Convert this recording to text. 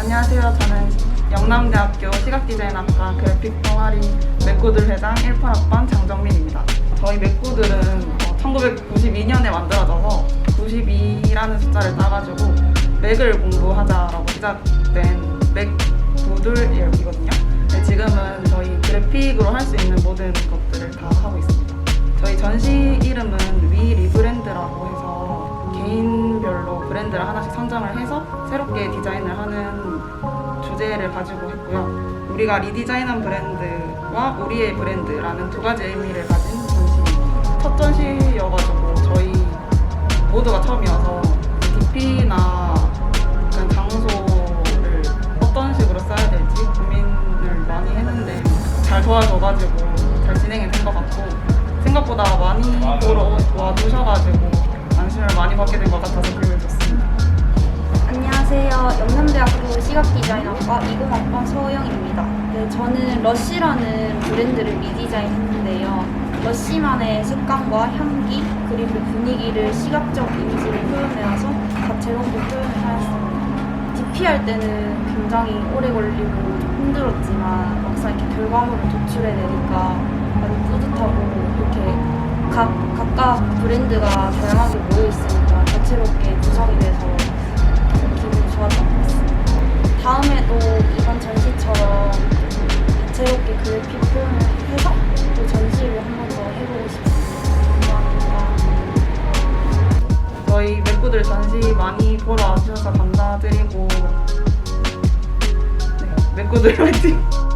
안녕하세요. 저는 영남대학교 시각디자인학과 그래픽 동아리 맥구들 회장 18학번 장정민입니다. 저희 맥구들은 1992년에 만들어져서 92라는 숫자를 따가지고 맥을 공부하자라고 시작된 맥구들이거든요. 네, 지금은 저희 그래픽으로 할 수 있는 모든 것들을 다 하고 있습니다. 저희 전시 이름은 위 리브랜드라고 해서 개인별로 브랜드를 하나씩 선정을 해서 새롭게 디자인을 하는 주제를 가지고 했고요. 우리가 리디자인한 브랜드와 우리의 브랜드라는 두 가지 의미를 가진 전시입니다. 첫 전시여가지고 저희 모두가 처음이어서 DP나 장소를 어떤 식으로 써야 될지 고민을 많이 했는데 잘 도와줘가지고 잘 진행이 된 것 같고 생각보다 많이 보러 와주셔가지고 시각 디자인학과 20학번 서호영입니다. 네, 저는 러쉬라는 브랜드를 리디자인했는데요. 러쉬만의 색감과 향기 그리고 분위기를 시각적 이미지를 표현해서 다채롭게 표현을 하였습니다. DP 할 때는 굉장히 오래 걸리고 좀 힘들었지만 막상 이렇게 결과물을 도출해내니까 많이 뿌듯하고 이렇게 각, 각각 브랜드가 다양하 많이 보러 와주셔서 감사드리고 네, 맥구들 화이팅!